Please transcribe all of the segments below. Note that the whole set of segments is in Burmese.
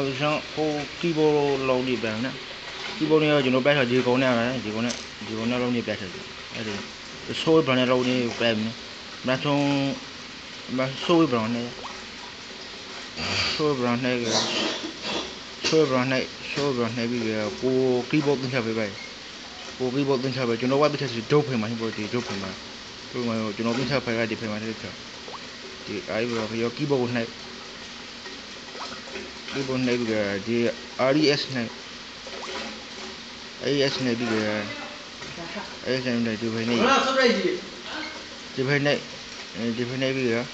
နောက်ဆုံးဟိုကီးဘိုးလုံးလေးပြန်နော်ကီးဘိုးနဲ့ကျွန်တော်ပြထားဒီကုန်းနဲ့ရတယ်ဒီကုန်းနဲ့ဒီကုန်းနဲ့လုံးလေးပြထားတယ်အဲ့ဒီဆိုးဘရန်နဲ့လုံးလေးပြမယ်နောက်ဆုံးမဆိုးဘရန်နဲ့ဆိုးဘရန်နဲ့ဆိုးဘရန်နဲ့ဆိုးဘရန်နဲ့ပြီးကိုကီးဘိုးတင်ချပေးပဲကိုကီးဘိုးတင်ချပေးကျွန်တော်ဝတ်တင်ချစီဒုတ်ဖိမှာဟိုဒီဒုတ်ဖိမှာဒီမှာကျွန်တော်တင်ချဖေကဒီဖိမှာတက်ချဒီအဲ့ဘရောကီးဘိုးနဲ့ဒီဘုံနေပြီးတော့ဒီ RES နဲ့ AS နဲ့ပြီးတော့ AS နဲ့ဒီဘက်နေဘယ်တော့ surprise ကြီးဒီဘက်နေဒီဘက်နေပြီးတော့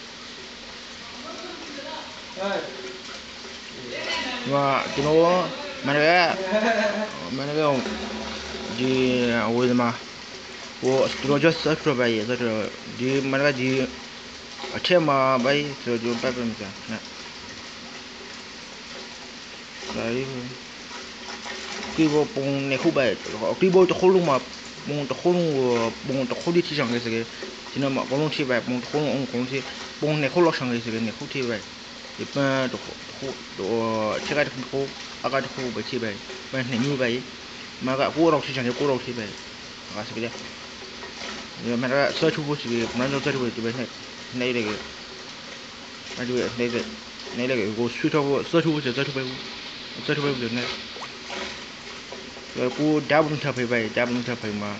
ဟဲ့ဒီမှာကျွန်တော်မနက်ကမနက်ကဒီဝေးမှာဟိုကျွန်တော် just search ပြပါရဲ့ဆိုတော့ ဒီမနက်ကဒီအထက်မှာပဲဆိုတော့ပတ်ပတ်မှာနော်ဒါရီကီဘိုပုံနေခုပဲကီဘိုတခုလုံးမှာပုံတခုလုံးပုံတခုလေးထိဆောင်ခဲ့စကေဒီနော်မှာအကုန်လုံးထိပဲပုံတခုလုံးအကုန်လုံးထိပုံနေခုလောက်ဆောင်ခဲ့စကေနေခုထိပဲဒီပန်းတခုခုတော့ချက်ကတခုအကတခုပဲထိပဲပန်းနေမျိုးပဲမကကိုရောက်ထိချင်တယ်ကိုရောက်ထိပဲငါစကေဒီမှာက search ဖို့ရှိတယ်မန်တော့ search ဖို့ဒီပဲနေနေလေအဲ့ဒီနေလေနေလေကို switch off search ဖို့ search ဖို့ search ဖို့နေကိုဒါဘုံထပ်ဖေးပဲ ဒါဘုံထပ်ဖေးမှာ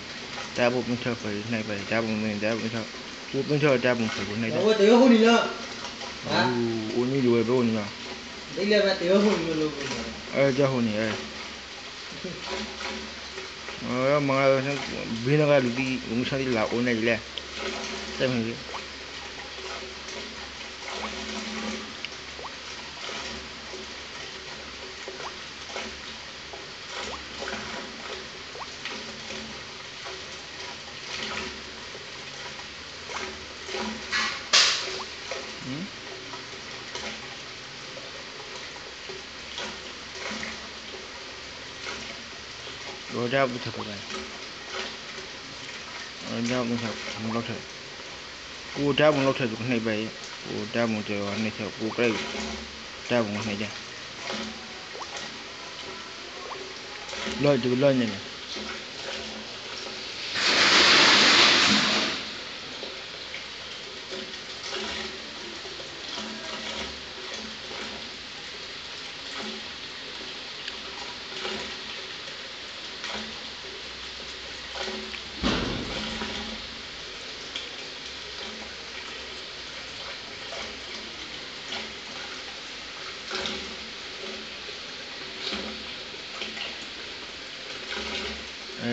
ဒါဘုံထပ်ဖေးနိုင်ပဲဒါဘုံနေဒါဘုံထပ်ကိုပင်းချဒါဘုံဖေးနိုင်တယ်တော့တေဟုတ်နီလားအိုးနီလိုပဲဘုံနီမှာဒီလည်းပဲတေဟုတ်နီလို့ပြောတာအဲကြောက်ဟိုနေအဲအော်မငါဘင်းကလူဒီငုစားဒီလာအိုးနေလေတဲ့မ rojabu thakubai rojabu thakubai cô trao bằng lâu thời cũng này vậy cô trao bằng trời này theo cô cái trao bằng này ra lôi từ lôi này này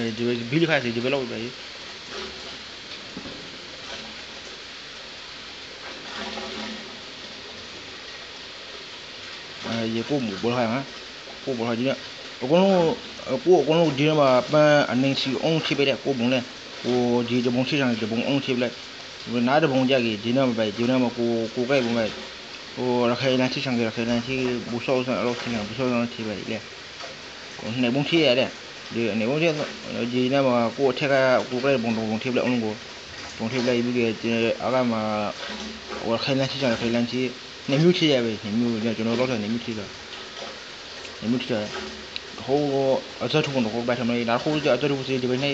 này verify thì develop đấy. Ye ko mo bol ha ko bol ha jina ko no ko ko no mà ma pa aning si ong chi bele ko bong le ko ji je bong chi sang je bong ong chi bele wo na de bong ja gi jina ma bai jina ma ko cô kai bong bai ko ra khai na chi sang ra khai na chi bu so sa ro chi na bu so na chi bai le ko ne bong chi ya le 白。ဟိုရခိုင်လမ်းချချံကြရခိုင်လမ်းချဘူဆောဆန်အလို့ချင်ဘူဆောဆန်ထိပဲလေဟိုနေဘုံချရတယ်ဒီနေဘုံချဒီနေမှာကိုအထက်ကကိုကလည်းဘုံဘုံထိပလိုက်အောင်ကိုဘုံထိပလိုက်ပြီးကြအားကမှာဟိုခိုင်လမ်းချချံခိုင်လမ်းချနေမျိုးချရပဲနေမျိုးကျွန်တော်တော့နေမျိုးချလာနေမျိုးချရဟိုအစထုဘုံတော့ဘယ်ထမလဲဒါဟိုအစထုဘုံစီဒီဘက်နေ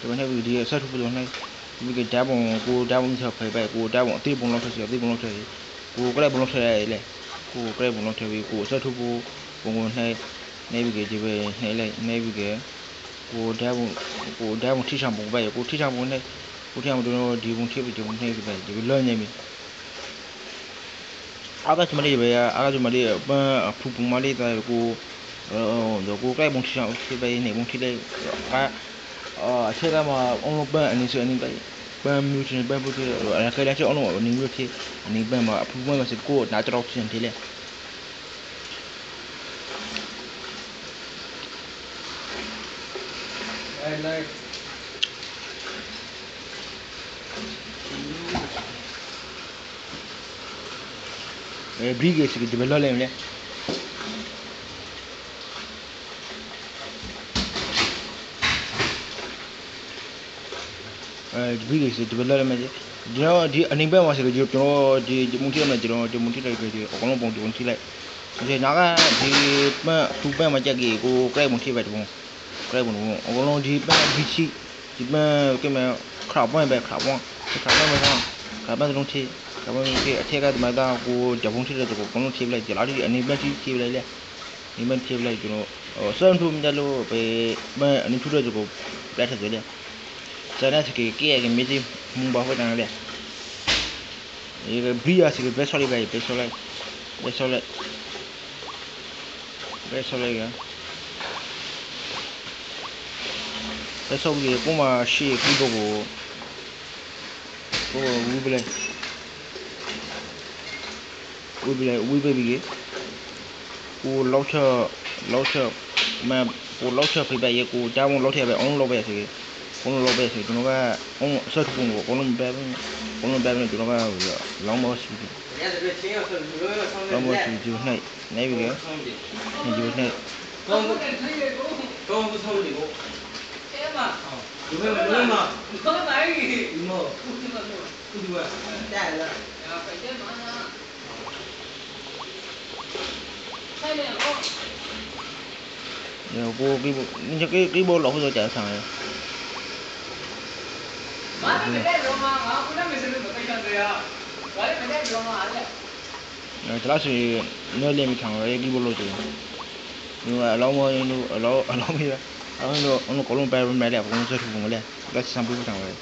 ဒီဘက်နေဒီအစထုဘုံနေဒီကဓာတ်ဘုံကိုဓာတ်ဘုံချက်ဖိပဲကိုဓာတ်ဘုံအသေးဘုံလောက်ချက်အသေးဘုံလောက်ချက်ကိုကလည်းဘုံလောက်ချက်ရလေကိုကလည်းဘုံလောက်ချက်ပြီးကိုအစထုဘုံဘုံဘုံနေနေပြီးကြည့်ပဲနေလိုက်နေပြီးကို ဓာတ်ဘုံကိုဓာတ်ဘုံထိချံဘုံပဲကိုထိချံဘုံနေကိုထိချံဘုံတော့ဒီဘုံထိပြီးဒီဘုံနေပြီးပဲဒီလောညင်ပြီအားကချမလေးပဲအားကချမလေးပန်းဖူဖူမလေးတဲ့ကိုတော့ကိုကလည်းဘုံထိချံဖြစ်ပဲနေဘုံထိလိုက်အာအချက်ကမှာအုံးလုံးပန်းအနည်းဆိုအနည်းပဲပန်းမျိုးချင်းပန်းပုတ်တယ်အဲ့ခဲလည်းချောင်းလုံးအနည်းမျိုးဖြစ်အနည်းပန်းမှာအဖူမမစကိုနားတော့ချင်းတယ်လေ အဲ့လိုက်အဲဘရီဂေစီကဒီဘယ်လောက်လဲမလဲအဲဒီဘရီဂေစီဒီဘယ်လောက်လဲမလဲဒီတော့ဒီအနိဘက်မှာဆိုကြကျွန်တော်ဒီဒီမူတီရမယ်ကျွန်တော်ဒီမူတီလိုက်ကြဒီအကောင်လုံးပုံတုံးထိလိုက်ဒီနာကဒီပန်သူပန်မကြက်ကြီးကိုကရိုက်မထိပဲတ ပုံကရိုက်ပုံအကုန်လုံးဒီပန်ဘီချီဒီပန်ကမခါပွန်ပဲခါပွန်ခါပွန်ပဲခါပွန်လုံးထိခါပွန်ထိအထက်ကဒီမှာကကိုဂျပန်ထိတဲ့ကိုကုန်လုံးထိပလိုက်ကြလားဒီအနေပဲထိထိပလိုက်လေဒီမထိပလိုက်ကျွန်တော်စံထုံတယ်လို့ပဲမအနေထူတဲ့ကိုလက်ထက်ကြလေစတဲ့စကေကေကမြေကြီးမူပါဟောတယ်လေဒီဘီယာစီပဲဆော်လေးပဲပဲဆော်လိုက်ပဲဆော် လိုက်ပဲဆော်လိုက်ကပဲဆော်ပြီးကိုမှရှေ့ပြီးတော့ကိုကိုဝူးပလိုက်ဝူးပလိုက်ဝူးပပြီးကိုလောက်ချလောက်ချမကိုလောက်ချပြပြရေကိုကြားမလောက်ထည့်ပဲအောင်လောက်ပဲစီကိုလောက်ပဲစီကျွန်တော်ကအောင်ဆက်ကုန်ကိုကိုလုံးပဲကိုလုံးပဲကျွန်တော်ကလောင်းမောစီရတယ်ချင်းရောက်ဆိုလို့ရောဆောင်းနေလောင်းမောတယ်စီကျူ nhiều cô cái bộ những cái cái bộ lỗ rồi chạy sang này mà cái cái rồi mà mà cũng đã mình sẽ được cái chân rồi à cái cái rồi mà đấy 다시 널리미 강화의 기본로 줘. 이거 알라오머 알라오 알라오미야. 种摆买的，我们这出我们嘞，那上不上来。